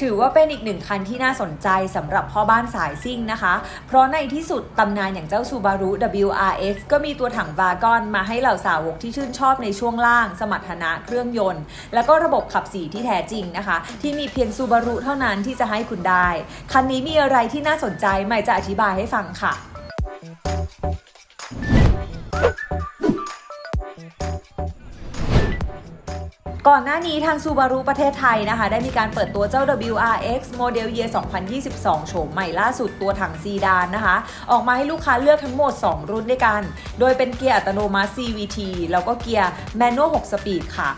ถือว่าเป็นอีกหนึ่งคันที่น่าสนใจสำหรับพ่อบ้านสายซิ่งนะคะ เพราะในที่สุดตำนานอย่างเจ้า Subaru WRX ก็มีตัวถังวากอนมาให้เหล่าสาวกที่ชื่นชอบในช่วงล่าง สมรรถนะเครื่องยนต์ แล้วก็ระบบขับสีที่แท้จริงนะคะ ที่มีเพียง Subaru เท่านั้นที่จะให้คุณได้ คันนี้มีอะไรที่น่าสนใจใหม่จะอธิบายให้ฟังค่ะ ก่อนหน้านี้ทางซูบารุประเทศไทยนะคะ ได้มีการเปิดตัวเจ้า WRX โมเดล Year 2022 โฉมใหม่ล่าสุดตัวถังซีดานนะคะ ออกมาให้ลูกค้าเลือกทั้งหมด 2 รุ่นด้วยกัน โดยเป็นเกียร์อัตโนมัติ CVT แล้วก็เกียร์แมนนวล 6 สปีดค่ะ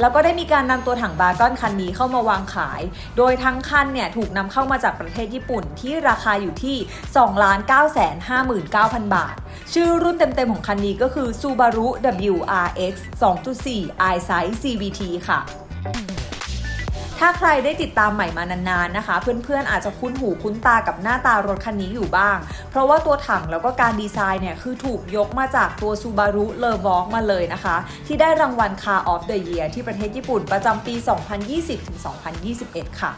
แล้วก็ได้มีการนำตัวถังบาร์กอนคันนี้เข้ามาวางขาย โดยทั้งคันเนี่ยถูกนำเข้ามาจากประเทศญี่ปุ่นที่ราคาอยู่ที่ 2 9 5 9 0 0 0 บาท ชื่อรุ่นเต็มๆของคันนี้ก็คือ Subaru WRX 2.4 i-Size CVT ค่ะ ถ้าใครได้ติดตามใหม่มานานๆนะคะ เพื่อนๆอาจจะคุ้นหูคุ้นตากับหน้าตารถคันนี้อยู่บ้าง เพราะว่าตัวถังแล้วก็การดีไซน์เนี่ยคือถูกยกมาจากตัว Subaru l e v o มาเลยนะคะ ที่ได้รางวัล Car of the Year ที่ประเทศญี่ปุ่นประจำปี 2020-2021 ค่ะ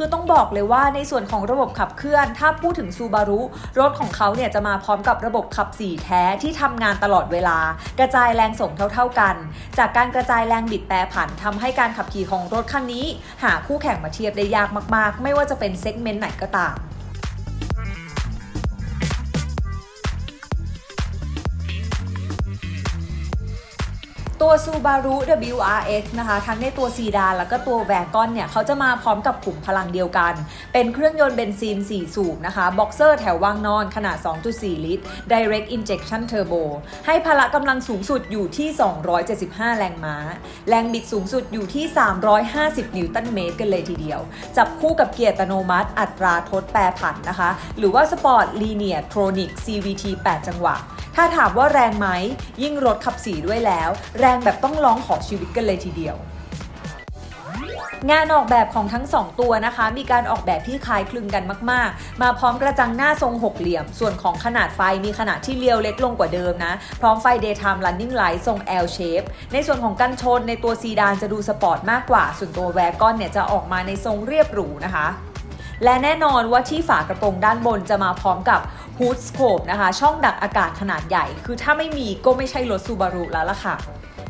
คือต้องบอกเลยว่าในส่วนของระบบขับเคลื่อน ถ้าพูดถึงซูบารุรถของเขาเนี่ยจะมาพร้อมกับระบบขับสี่แท้ที่ทำงานตลอดเวลา กระจายแรงส่งเท่า ๆกัน จากการกระจายแรงบิดแปรผันทำให้การขับขี่ของรถคันนี้ หาคู่แข่งมาเทียบได้ยากมากๆ ไม่ว่าจะเป็นเซกเมนต์ไหนก็ตาม ตัว Subaru WRX นะคะ ทั้งในตัวซีดานแล้วก็ตัวแวกอนเนี่ย เขาจะมาพร้อมกับขุมพลังเดียวกัน เป็นเครื่องยนต์เบนซิน 4 สูบนะคะบ็อกเซอร์แถววางนอนขนาด 2.4 ลิตร Direct Injection Turbo ให้พละกำลังสูงสุดอยู่ที่ 275 แรงม้า แรงบิดสูงสุดอยู่ที่ 350 นิวตันเมตรกันเลยทีเดียว จับคู่กับเกียร์อัตโนมัติอัตราทดแปรผันนะคะ หรือว่า Sport Linear Tronic CVT 8 จังหวะ ถ้าถามว่าแรงไหม ยิ่งรถขับสีด้วยแล้ว แรงแบบต้องร้องขอชีวิตกันเลยทีเดียวงานออกแบบของทั้ง 2 ตัวนะคะ มีการออกแบบที่คล้ายคลึงกันมาก ๆ มาพร้อมกระจังหน้าทรงหกเหลี่ยม ส่วนของขนาดไฟมีขนาดที่เลี้ยวเล็กลงกว่าเดิมนะ พร้อมไฟ daytime running light ทรง L shape ในส่วนของกันชนในตัวซีดานจะดูสปอร์ตมากกว่า ส่วนตัวแวกอนเนี่ยจะออกมาในทรงเรียบหรูนะคะ และแน่นอนว่าที่ฝากระโปรงด้านบนจะมาพร้อมกับ Hood Scope นะคะช่องดักอากาศขนาดใหญ่ คือถ้าไม่มีก็ไม่ใช่รถ Subaru แล้วล่ะค่ะ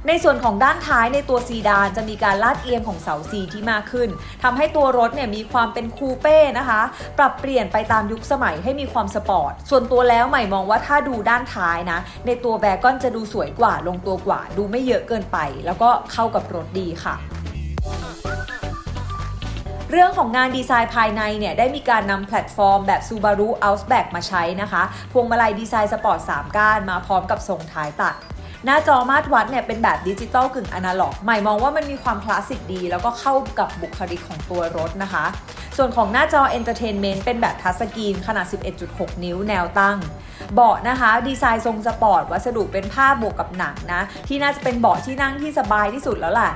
ในส่วนของด้านท้ายในตัวซีดานจะมีการลาดเอียงของเสาซีที่มากขึ้นทำให้ตัวรถเนี่ยมีความเป็นคูเป้นะคะ ปรับเปลี่ยนไปตามยุคสมัยให้มีความสปอร์ต ส่วนตัวแล้วใหม่มองว่าถ้าดูด้านท้ายนะ ในตัวแบกอนจะดูสวยกว่าลงตัวกว่า ดูไม่เยอะเกินไป แล้วก็เข้ากับรถดีค่ะ เรื่องของงานดีไซน์ภายในเนี่ยได้มีการนำแพลตฟอร์มแบบ Subaru Outback มาใช้นะคะ พวงมาลัยดีไซน์สปอร์ต 3 ก้านมาพร้อมกับทรงท้ายตัดหน้าจอมาตรวัดเนี่ยเป็นแบบดิจิตอลกึ่งอนาล็อก ใหม่มองว่ามันมีความคลาสสิกดี แล้วก็เข้ากับบุคลิกของตัวรถนะคะ ส่วนของหน้าจอ Entertainment เป็นแบบทัชสกรีนขนาด 11.6 นิ้วแนวตั้ง เบาะนะคะ ดีไซน์ทรงสปอร์ต วัสดุเป็นผ้าบวกกับหนังนะ ที่น่าจะเป็นเบาะที่นั่งที่สบายที่สุดแล้วแหละ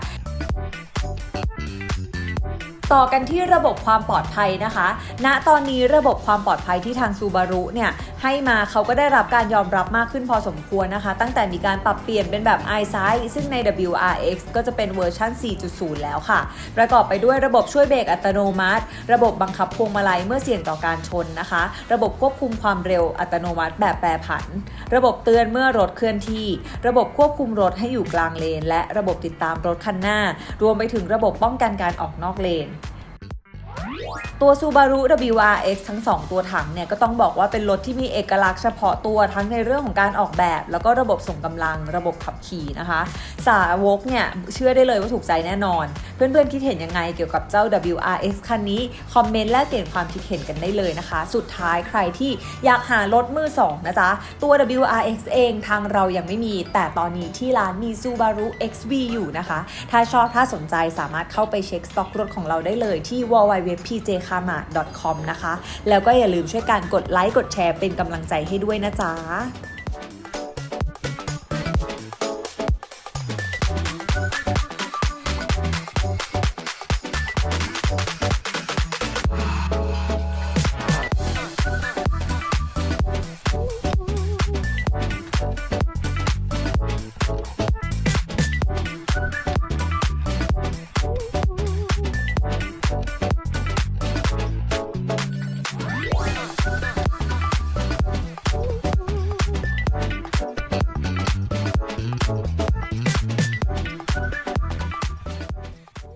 ต่อกันที่ระบบความปลอดภัยนะคะ ณ ตอนนี้ระบบความปลอดภัยที่ทาง Subaru เนี่ยให้มาเขาก็ได้รับการยอมรับมากขึ้นพอสมควรนะคะ ตั้งแต่มีการปรับเปลี่ยนเป็นแบบ i s i ซึ่งใน WRX ก็จะเป็นเวอร์ชัน4.0 แล้วค่ะ ประกอบไปด้วยระบบช่วยเบรกอัตโนมัติ ระบบบังคับพวงมาลัยเมื่อเสี่ยงต่อการชนนะคะ ระบบควบคุมความเร็วอัตโนมัติแบบแปรผัน ระบบเตือนเมื่อรถเคลื่อนที่ ระบบควบคุมรถให้อยู่กลางเลน และระบบติดตามรถคันหน้า รวมไปถึงระบบป้องกันการออกนอกเลน one. ตัว Subaru WRX ทั้ง 2 ตัวถังเนี่ยก็ต้องบอกว่าเป็นรถที่มีเอกลักษณ์เฉพาะตัวทั้งในเรื่องของการออกแบบ แล้วก็ระบบส่งกำลังระบบขับขี่นะคะ สาวกเนี่ยเชื่อได้เลยว่าถูกใจแน่นอน เพื่อนๆคิดเห็นยังไงเกี่ยวกับเจ้า WRX คันนี้คอมเมนต์แลกเปลี่ยนความคิดเห็นกันได้เลยนะคะ สุดท้ายใครที่อยากหารถมือ2นะจ๊ะตัว WRX เองทางเรายังไม่มี แต่ตอนนี้ที่ร้านมี Subaru XV อยู่นะคะ ถ้าชอบถ้าสนใจสามารถเข้าไปเช็คสต็อกรถของเราได้เลยที่ www.pj a m a c o m นะคะ แล้วก็อย่าลืมช่วยกันกดไลค์กดแชร์เป็นกำลังใจให้ด้วยนะจ๊ะ